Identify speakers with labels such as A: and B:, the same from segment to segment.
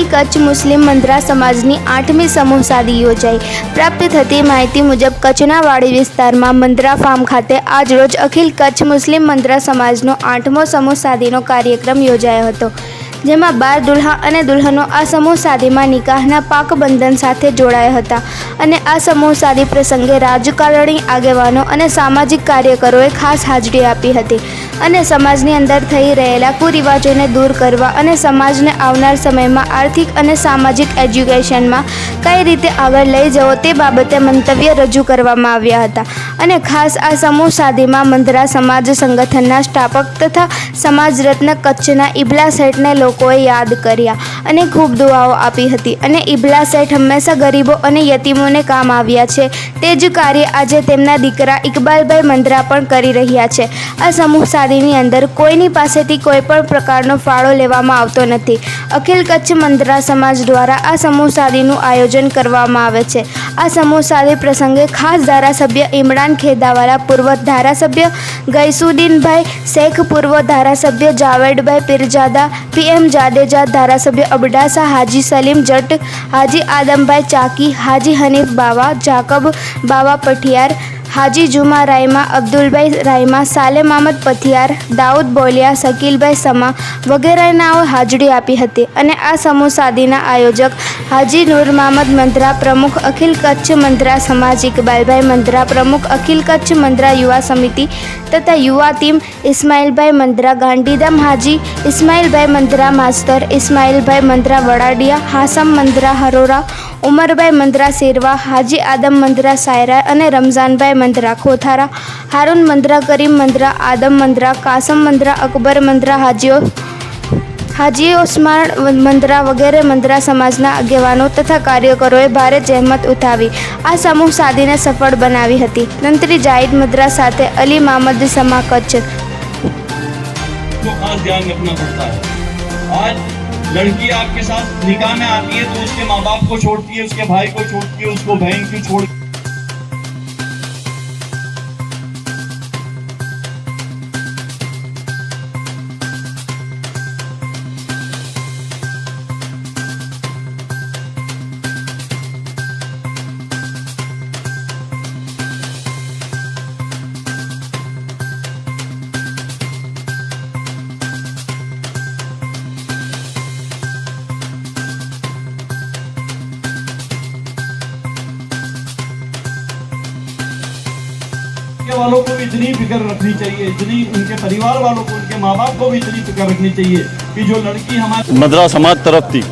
A: અખિલ કચ્છ મુસ્લિમ મંદ્રા સમાજની આઠમી સમૂહ સાદી યોજાઈ. પ્રાપ્ત થતી માહિતી મુજબ કચ્છના વાડી વિસ્તારમાં મંદ્રા ફાર્મ ખાતે આજરોજ અખિલ કચ્છ મુસ્લિમ મંદ્રા સમાજનો આઠમો સમૂહ સાદીનો કાર્યક્રમ યોજાયો હતો. જેમાં બાર દુલ્હા અને દુલ્હનો આ સમૂહ સાદીમાં નિકાહના પાકબંધન સાથે જોડાયા હતા અને આ સમૂહ સાદી પ્રસંગે રાજકારણી, આગેવાનો અને સામાજિક કાર્યકરોએ ખાસ હાજરી આપી હતી અને સમાજની અંદર થઈ રહેલા કુરિવાજોને દૂર કરવા અને સમાજને આવનાર સમયમાં આર્થિક અને સામાજિક એજ્યુકેશનમાં કઈ રીતે આગળ લઈ જવો તે બાબતે મંતવ્ય રજૂ કરવામાં આવ્યા હતા અને ખાસ આ સમૂહ સાદીમાં મંદરા સમાજ સંગઠનના સ્થાપક તથા સમાજ રત્ન કચ્છના ઇબલા શેઠને લોકોએ યાદ કર્યા અને ખૂબ દુઆઓ આપી હતી. અને ઇબલા શેઠ હંમેશા ગરીબો અને યતીમોને કામ આવ્યા છે. તે જ કાર્ય આજે તેમના દીકરા ઇકબાલભાઈ મંદરા પણ કરી રહ્યા છે. આ સમૂહ સાદીની અંદર કોઈની પાસેથી કોઈ પણ પ્રકારનો ફાળો લેવામાં આવતો નથી. અખિલ કચ્છ મંદરા સમાજ દ્વારા આ સમૂહ સાદીનું આયોજન કરવામાં આવે છે. આ સમૂહ સાદી પ્રસંગે ખાસ ધારાસભ્ય ઇમરાન ખેદાવાલા, પૂર્વ ધારાસભ્ય ગૈસુદ્દીનભાઈ શેખ, પૂર્વ ધારાસભ્ય જાવેદભાઈ પીરજાદા, પીએમ જાડેજા, ધારાસભ્ય અબડાસા, હાજી સલીમ જટ, હાજી આદમભાઈ ચાકી, હાજી હનીફ બાવા, જાકબ બાવા પઠિયાર હાજી જુમા રાયમા, અબ્દુલભાઈ રાયમા સાલે મામદ પથિયાર, દાઉદ બોલિયા, શકીલભાઈ સમા વગેરેનાઓ હાજરી આપી હતી અને આ સમૂહ સાદીના આયોજક હાજી નૂર મહમદ મંત્રા પ્રમુખ અખિલ કચ્છ મંત્રા સમાજ ઇકબાલભાઈ મંત્રા પ્રમુખ અખિલ કચ્છ મંદરા યુવા સમિતિ તથા યુવા ટીમ, ઇસ્માઇલભાઈ મંદરા, ગાંધીધામ હાજી, ઇસ્માઇલભાઈ મંદરા માસ્તર, ઇસ્માઇલભાઈ મંદરા વડાડિયા, હાસમ મંદરા હરોરા, ઉમરભાઈ મંદરા શેરવા, હાજી આદમ મંદરા સાયરા અને રમઝાનભાઈ મંત્રા ખોથારા હારૂન મંત્રા કરીમ મંત્રા આદમ મંત્રા કાસમ મંત્રા અકબર મંત્રા હાજીઓ હાજી ઓસ્માન મંત્રા વગેરે મંત્રા સમાજના આગેવાનો તથા કાર્યકરોએ ભારે જહેમત ઉઠાવી આ સમૂહ સાદીને સફળ બનાવી હતી તંત્રી જાહિદ મંત્રા સાથે અલી મામદ સમા કચ્છ
B: को खास ध्यान रखना पड़ता है आज लड़की आपके साथ निकाह में आती है तो उसके माँ बाप को छोड़ती है उसके भाई को छोड़ती है उसको बहन को छोड़ के वालों को भी इतनी फिक्र रखनी चाहिए इतनी उनके परिवार वालों को उनके माँ बाप को भी इतनी फिक्र रखनी चाहिए कि जो लड़की हमारे
C: મદ્રા સમાજ તરફથી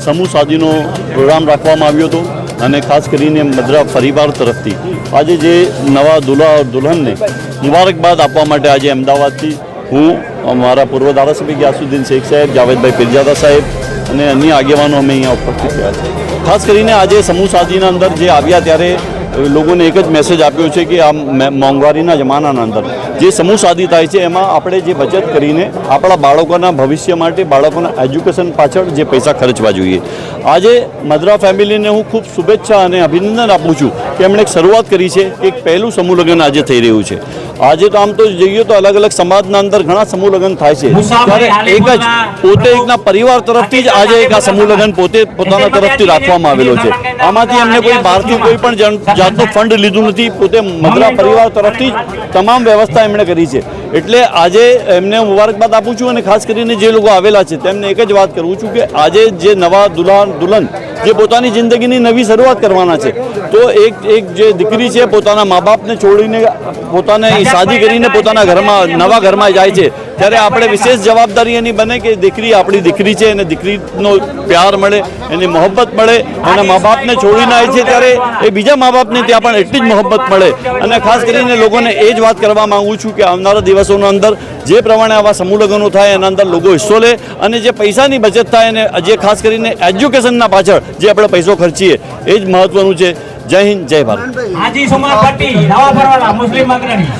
C: સમૂહ સાદીનો પ્રોગ્રામ રાખવામાં આવ્યો હતો અને ખાસ કરીને મદ્રા પરિવાર તરફથી આજે જે નવા દુલ્હા ઓર દુલ્હનને મુબારકબાદ આપવા માટે આજે અમદાવાદથી હું અમારા પૂર્વ ધારાસભ્ય ગ્યાસુદ્દીન શેખ સાહેબ જાવેદભાઈ પીરજાદા સાહેબ અને અન્ય આગેવાનો અમે અહીંયા ઉપસ્થિત થયા છે ખાસ કરીને આજે સમૂહ સાદીના અંદર જે આવ્યા ત્યારે લોકોને એક જ મેસેજ આપ્યો છે કે આ મોંઘવારીના જમાનાના અંદર. જે સમૂહ સાદી થાય છે એમાં આપણે જે બચત કરીને આપણા બાળકોના ભવિષ્ય માટે બાળકોના એજ્યુકેશન પાછળ જે પૈસા ખર્ચવા જોઈએ. આજે મદ્રા ફેમિલીને હું ખૂબ શુભેચ્છા અને અભિનંદન આપું છું કે એમણે એક શરૂઆત કરી છે કે એક પહેલું સમૂહ લગ્ન આજે થઈ રહ્યું છે. આજે તો આમ તો જઈએ તો અલગ અલગ સમાજના અંદર ઘણા સમૂહ લગ્ન થાય છે. ત્યારે એક જ પોતે એકના પરિવાર તરફથી જ આજે એક આ સમૂહ લગ્ન પોતે પોતાના તરફથી રાખવામાં આવેલો છે. આમાંથી એમને કોઈ બહારથી કોઈ પણ જાતનું ફંડ લીધું નથી. પોતે મદ્રા પરિવાર તરફથી જ તમામ વ્યવસ્થા એમણે કરી છે. એટલે આજે એમને મુબારકબાદ આપું છું અને ખાસ કરીને જે લોકો આવેલા છે તેમને એક જ વાત કરું છું કે આજે જે નવા દુલ્હન દુલ્હન જે પોતાની જિંદગીની નવી શરૂઆત કરવાના છે. તો એક એક જે દીકરી છે, પોતાના મા બાપને છોડીને, પોતાને શાદી કરીને પોતાના ઘરમાં, નવા ઘરમાં જાય છે. ત્યારે આપણે વિશેષ જવાબદારી એની બને કે દીકરી આપણી દીકરી છે અને દીકરીનો પ્યાર મળે, એની મોહબ્બત મળે અને મા બાપને છોડીને આવે છે ત્યારે એ બીજા મા બાપને ત્યાં પણ એટલી જ મોહબ્બત મળે. અને ખાસ કરીને લોકોને એ જ વાત કરવા માંગુ છું કે આવનારા દિવસોની અંદર જે પ્રમાણે આવા સમૂહ લગ્નો થાય, એના અંદર લોકો હિસ્સો લે અને જે પૈસાની બચત થાય અને જે ખાસ કરીને એજ્યુકેશનના પાછળ જે આપણે પૈસો ખર્ચીએ, એ જ મહત્વનું છે. જય હિન્દ જય ભારત.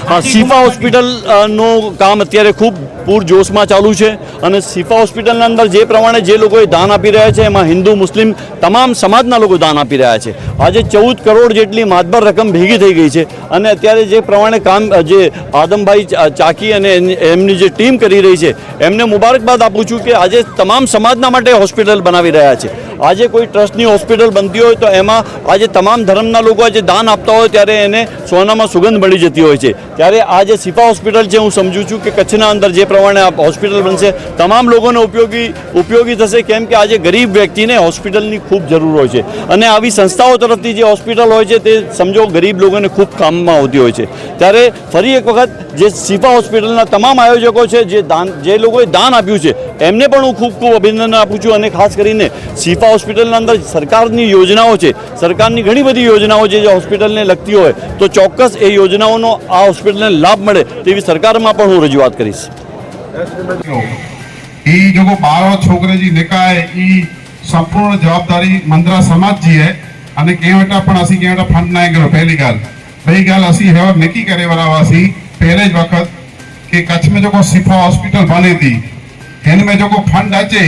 C: હા શિફા હોસ્પિટલનું કામ અત્યારે ખૂબ પૂરજોશમાં ચાલુ છે અને શિફા હોસ્પિટલના અંદર જે પ્રમાણે જે લોકોએ દાન આપી રહ્યા છે એમાં હિન્દુ મુસ્લિમ તમામ સમાજના લોકો દાન આપી રહ્યા છે. આજે ચૌદ કરોડ જેટલી માતબર રકમ ભેગી થઈ ગઈ છે અને અત્યારે જે પ્રમાણે કામ જે આદમભાઈ ચાકી અને એમની જે ટીમ કરી રહી છે એમને મુબારકબાદ આપું છું કે આજે તમામ સમાજના માટે હોસ્પિટલ બનાવી રહ્યા છે. આજે કોઈ ટ્રસ્ટની હોસ્પિટલ બનતી હોય તો એમાં આજે તમામ ધર્મના લોકો આજે દાન આપતા હોય ત્યારે એને સોનામાં સુગંધ મળી જતી હોય છે. ત્યારે આ જે સિફા હોસ્પિટલ છે, હું સમજુ છું કે કચ્છના અંદર જે પ્રમાણે આ હોસ્પિટલ બનશે, તમામ લોકોને ઉપયોગી ઉપયોગી થશે, કેમ કે આજે ગરીબ વ્યક્તિને હોસ્પિટલની ખૂબ જરૂર હોય છે. અને આવી સંસ્થાઓ તરફથી જે હોસ્પિટલ હોય છે, તે સમજો ગરીબ લોકોને ખૂબ કામમાં આવતી હોય છે. ત્યારે ફરી એક વખત જે સિફા હોસ્પિટલના તમામ આયોજકો છે, જે દાન, જે લોકોએ દાન આપ્યું છે, એમને પણ હું ખૂબ ખૂબ અભિનંદન આપું છું અને ખાસ કરીને સિફા હોસ્પિટલની અંદર સરકારની યોજનાઓ છે, સરકારની ઘણી બધી યોજનાઓ છે જે હોસ્પિટલને લગતી હોય, તો ચોક્કસ એ યોજનાઓનો આ હોસ્પિટલને લાભ મળે તેવી સરકારમાં પણ હું રજૂઆત કરીશ.
D: ઈ જોકો બારો છોકરે જી નિકાય સંપૂર્ણ જવાબદારી મંદ્રા સમાજ જી હે અને કેવટા પણ અસી કેવટા ફંડ ના કર્યો પહેલી ગાલ. બીજી ગાલ અસી હેવર નક્કી કરે વાળાવાસી પહેલે જ વખત કે કચ્છ में जोको सिफा हॉस्पिटल बने थी हिन में जेको फंड अचे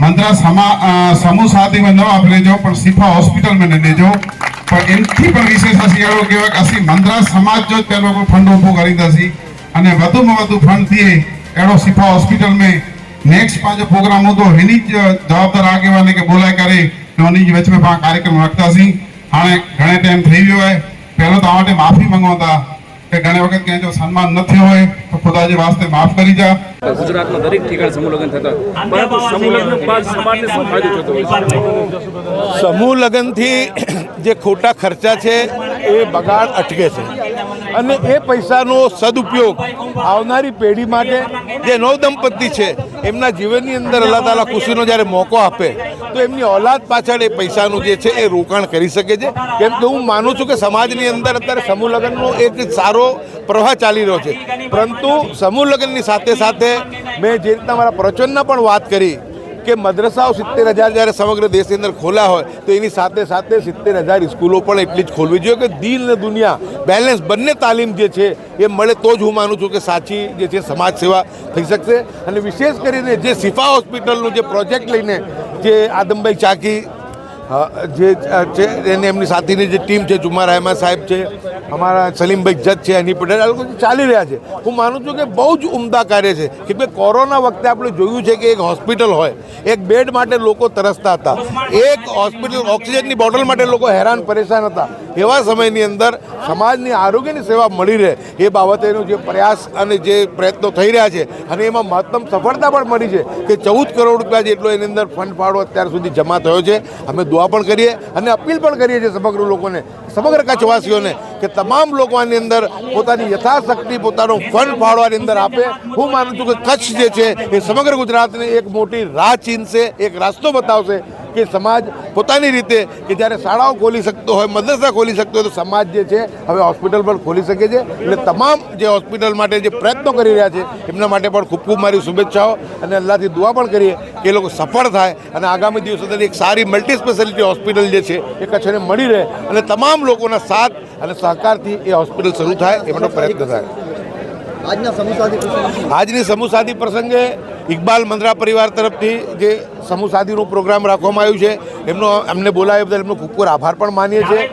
D: मंत्रा समा समूह साथी में न आप ले जाओ पर सिफा हॉस्पिटल में ले जाओ પણ એમથી પણ વિશેષ હશે, એવો કહેવાય કે અસી મંદ્રા સમાજ જો તે લોકો ફંડ ઊભો કરી દસી અને વધુમાં વધુ ફંડ થઈએ એડો સિફા હોસ્પિટલ મેં નેક્સ્ટ પાંચ પ્રોગ્રામ હતો એની જ જવાબદાર આગેવાને કે બોલાય કરે નોની જ વચમાં પા કાર્યક્રમ રાખતા સી હાણે ઘણે ટાઈમ થઈ ગયો હોય. પહેલો તો આ માટે માફી મંગવાતા કે ઘણી વખત ક્યાંય જો સન્માન નથી હોય તો ખુદાજી વાસ્તે માફ કરી જા.
E: ગુજરાતમાં દરેક ઠેકાણે સમૂહ લગ્ન થતા પરંતુ સમૂહ લગ્ન બાદ સમાજને શું ફાયદો થતો હોય?
F: સમૂહ લગ્નથી જે ખોટા ખર્ચા છે એ બગાડ અટકે છે. અને એ પૈસાનો સદુપયોગ આવનારી પેઢી માટે જે નવદંપતિ છે એમના જીવનની અંદર અલ્લાહ તાલા ખુશીનો જ્યારે મોકો આપે તો એમની ઓલાદ પાછળ એ પૈસાનું જે છે એ રોકાણ કરી શકે છે. કેમ કે હું માનું છું કે સમાજની અંદર અત્યારે સમૂહ લગ્નનો એક સારો પ્રવાહ ચાલી રહ્યો છે. પરંતુ સમૂહ લગ્નની સાથે સાથે મેં જે રીતના મારા પ્રવચનના પણ વાત કરી કે મદ્રસાઓ સિત્તેર હજાર જ્યારે સમગ્ર દેશની અંદર ખોલા હોય, તો એની સાથે સાથે સિત્તેર હજાર સ્કૂલો પણ એટલી જ ખોલવી જોઈએ કે દિલ અને દુનિયા, બેલેન્સ બંને તાલીમ જે છે એ મળે તો જ હું માનું છું કે સાચી જે છે સમાજ સેવા થઈ શકશે. અને વિશેષ કરીને જે સિફા હોસ્પિટલનું જે પ્રોજેક્ટ લઈને જે આદમભાઈ ચાકી જે છે, એને એમની સાથીની જે ટીમ છે, જુમાર અહેમદ સાહેબ છે, અમારા સલીમભાઈ જજ છે અની પટેલ આ લોકો ચાલી રહ્યા છે. હું માનું છું કે બહુ જ ઉમદા કાર્ય છે. કે કોરોના વખતે આપણે જોયું છે કે એક હોસ્પિટલ હોય, એક બેડ માટે લોકો તરસતા હતા. એક હોસ્પિટલ ઓક્સિજનની બોટલ માટે લોકો હેરાન પરેશાન હતા. એવા સમયની અંદર સમાજની આરોગ્યની સેવા મળી રહે એ બાબતેનો જે પ્રયાસ અને જે પ્રયત્નો થઈ રહ્યા છે અને એમાં મહત્તમ સફળતા પણ મળી છે કે ચૌદ કરોડ રૂપિયા જેટલો એની અંદર ફંડ ફાળો અત્યાર સુધી જમા થયો છે. અમે દુઆ પણ કરીએ અને અપીલ પણ કરીએ છીએ સમગ્ર લોકોને, સમગ્ર કચ્છવાસીઓને કે તમામ લોકો આની અંદર પોતાની યથાશક્તિ, પોતાનો ફંડ ફાળો આની અંદર આપે. હું માનું છું કે કચ્છ જે છે એ સમગ્ર ગુજરાતને એક મોટી રાહ ચીનશે, એક રાસ્તો બતાવશે. કે સમાજ પોતાની રીતે કે જ્યારે શાળાઓ ખોલી શકતો હોય, મદરસા ખોલી શકતો હોય, તો સમાજ જે છે હવે હોસ્પિટલ પણ ખોલી શકે છે. એટલે તમામ જે હોસ્પિટલ માટે જે પ્રયત્નો કરી રહ્યા છે, એમના માટે પણ ખૂબ ખૂબ મારી શુભેચ્છાઓ અને અલ્લાહથી દુઆ પણ કરીએ કે એ લોકો સફળ થાય અને આગામી દિવસો સુધી એક સારી મલ્ટી સ્પેશિયાલિટી હોસ્પિટલ જે છે, એ કચ્છને મળી રહે અને તમામ લોકોના સાથ અને સહકારથી એ હોસ્પિટલ શરૂ થાય એ માટે પ્રયત્ન થાય. આજની સમૂહ સાદી પ્રસંગે ઇકબાલ મંદરા પરિવાર તરફથી જે સમૂહ સાદીનું પ્રોગ્રામ રાખવામાં આવ્યું છે, એમનો અમને બોલાવ્યા બદલ એમનો ખૂબ ખૂબ આભાર પણ માનીએ છીએ.